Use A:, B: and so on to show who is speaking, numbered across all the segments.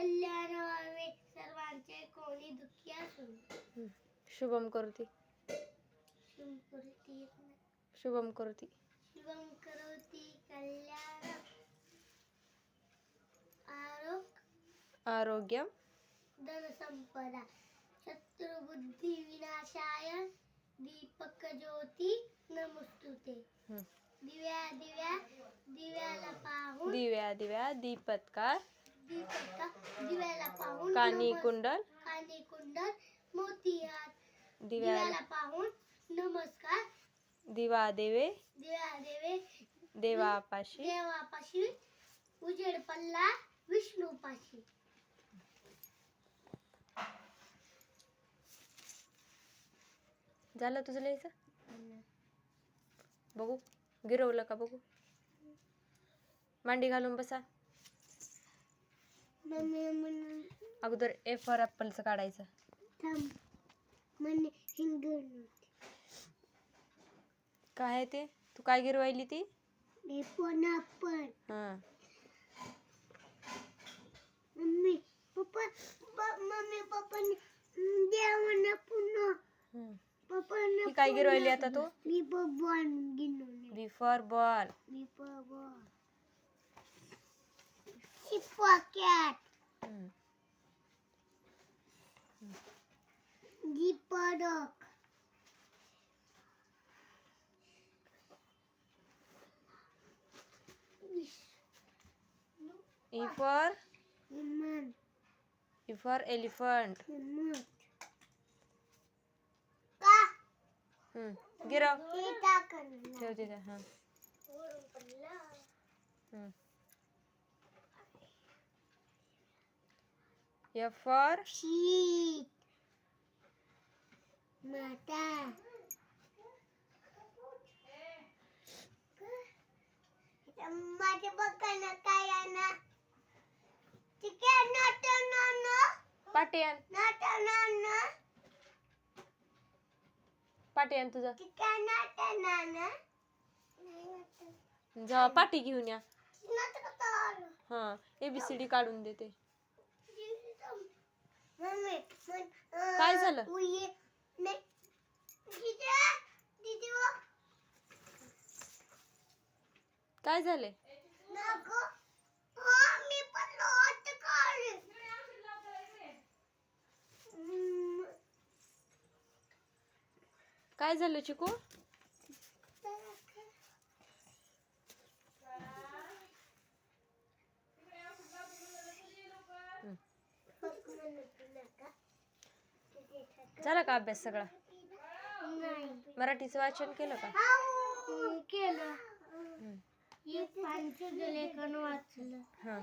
A: कल्याण व्हावे सर्वांचे कोणी दुःखी असून.
B: शुभम करोती. शुभम करोती
A: शुभम करोति. कल्याण. आरोग्य.
B: आरोग्य
A: धनसंपदा. शत्रुबुद्धी विनाशाय. दीपक ज्योती नमस्तुते. दिव्या दिव्या दिव्याला पाहून.
B: दिव्या दिव्या दीपत्कार.
A: दिव्याला पाहून
B: कानी
A: नमस्-
B: कुंडल.
A: कानी कुंडल मोती हात
B: दिव्या
A: दिव्याला पाहून नमस्कार.
B: दिवा देवे.
A: दिव्या देवे.
B: देवापाशी
A: देवापाशी. उजेड पल्ला विष्णूपाशी.
B: झालं तुझं लिहायचं? बघू. गिरवलं का बघू? मांडी घालून बसा. अगोदर ए फॉर ॲपलचं काढायचं. काय आहे ते? तू काय गिरवायली ती?
A: हे
B: हां.
A: मम्मी पप्पा पप्पा मम्मी पप्पाने देवाना पुन्हा. पप्पाने
B: काय गिरवायली आता तू?
A: मी बबन गिनून
B: B for ball
A: me Baban Shifa cat दीपडक
B: E for
A: विमान
B: ई फॉर एलिफंट
A: विमान का
B: गिरव
A: हे टाकलं
B: ठेव तिथे हां एफ फॉर
A: शीत माता माझ्या बघायला काय ना ठीक आहे नाट नान
B: पाटी आण
A: नाट नान
B: पाटी आण तुझं.
A: ठीक आहे नाट नान
B: जा पाटी घेऊन या.
A: नाट
B: हां एबीसीडी काढून देते. काय झालं? काय झाले?
A: हो
B: काय झालं चिकू? झाला का अभ्यास सगळा?
A: नाही.
B: मराठीचं वाचन केलं का?
A: केलं. लेखन वाचलं.
B: हां.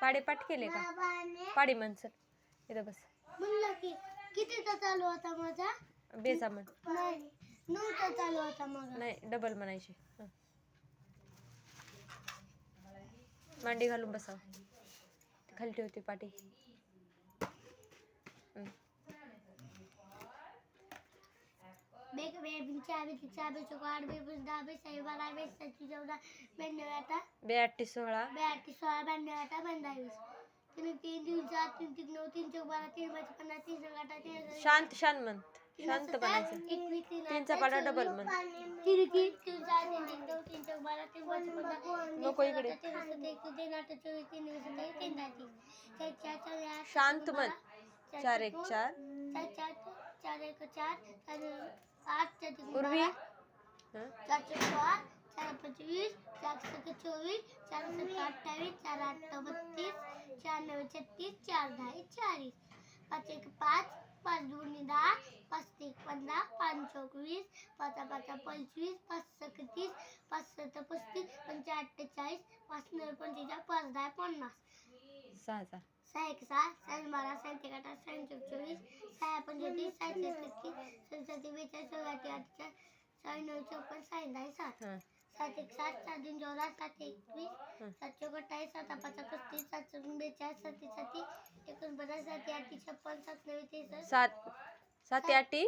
B: पाडेपाठ केले का? पाडी म्हणसल इथं बस.
A: म्हणलं की कितीचा चालू होता माझा? नाही नऊचा चालू होता मग
B: नाही डबल म्हणायचे. हं. मांडी घालून बसाव. खाली ठेवते पाठी हं.
A: बेग चौक आठ दहा बारा चौदा ब्याण्णव
B: सोळा
A: सोळा ब्याण्णव पंधरावीस तीन तीन तीन चार तीन तीन नऊ तीन चौक बारा तीन पाच पन्नास तीन सहा आठ तीन हजार-
B: शांत शांत म्हण शांत
A: सत्तर,
B: बनायचं
A: एकवीस तीन
B: तीनचा
A: आठ,
B: पाडा
A: चोवीस,
B: डबल म्हण
A: तीन तीन तीन चार तीन तीन नऊ तीन चौक बारा तीन पाच पन्नास तीन
B: नको
A: सहा
B: इकडे.
A: आठ, तीन सत्तर, एकवीस तीन आठ चोवीस तीन वीस सत्तावीस तीन दहा तीन चार चार चार आठ
B: शांत म्हण चार एक चार
A: चार चार चार एक चार चार आठ चार तीन
B: उर्वी
A: बारा,
B: हं?
A: चार चार सोळा चार पंचवीस चार सत्तर चोवीस चार सत्तर अठ्ठावीस चार आठ बत्तीस चार नऊ छत्तीस चार दहा चाळीस. पाच एक पाच पाच दोन दहा पाच ते एक पंधरा पाच चौक वीस पाच पाच पंचवीस पाच सक तीस पाच सत्तर पस्तीस पंच अठ्ठेचाळीस पाच नऊ पंचेचाळीस पाच दहा पन्नास.
B: सहा. सहा
A: एक सहा सहा बारा सहा एक अठरा एक चोवीस सहा पंचवीस सहा छत्तीस सहा सात बेचाळीस आठ अठ्ठेचाळीस सहा नऊ चौपन्न सहा दहा
B: हं.
A: सात एक सात सात दिन चौदा सात एकवीस. सात चौक अठ्ठावीस सात पाच पस्तीस सात चौक बेचाळीस सात साठी एकोणपन्नास सात आठ छप्पन सात नव्वे त्रेसष्ट
B: सात. सात आठी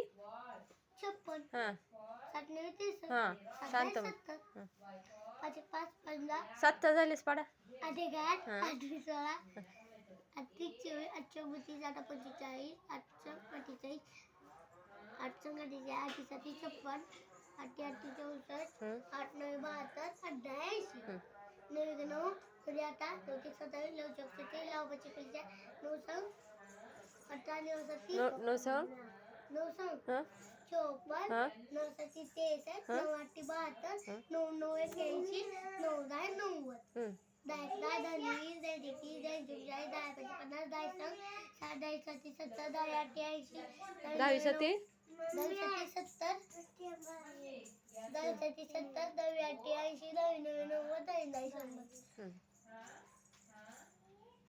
A: छप्पन. सात
B: हां.
A: सात
B: शांत.
A: पाच एक पाच पंधरा.
B: सात झालेच पाडा.
A: एक आठ. आठ सोळा. तीस चोवीस आठ चौबत्तीस आठ पंचेचाळीस आठ चौक अठ्ठेचाळीस आठ चौक अठ्ठेचाळीस आठसाठी छप्पन आठ आठ चौसष्ट. आठ नऊ बहात्तर आठ दहा ऐंशी
B: हं.
A: नऊ नऊ पुढे आता नऊ ते सत्तावीस नऊ चौक सत्तावीस नऊ पंचेचाळीस नऊ सौ अठरा नऊ सत्तीस
B: नऊ नऊ सौ
A: नऊ सौ
B: हां
A: चोपन्न नऊ सत्ती त्रेसष्ट
B: हं.
A: नऊ आठ बहात्तर. नऊ नऊ एक्याऐंशी नऊ दहा नव्वद. दहा दहा दहा वीस दहा एकवीस दहा चोवीस दहा दहा पन्नास दहा एक साठ दहा एकशे सत्तर दहा अठ्ठ्याऐंशी
B: दहावी सती
A: दहावी सत्तर दहावी सत्तर दहावी अठ्ठ्याऐंशी दहावी नव्याण्णव दहा दहा शंभर.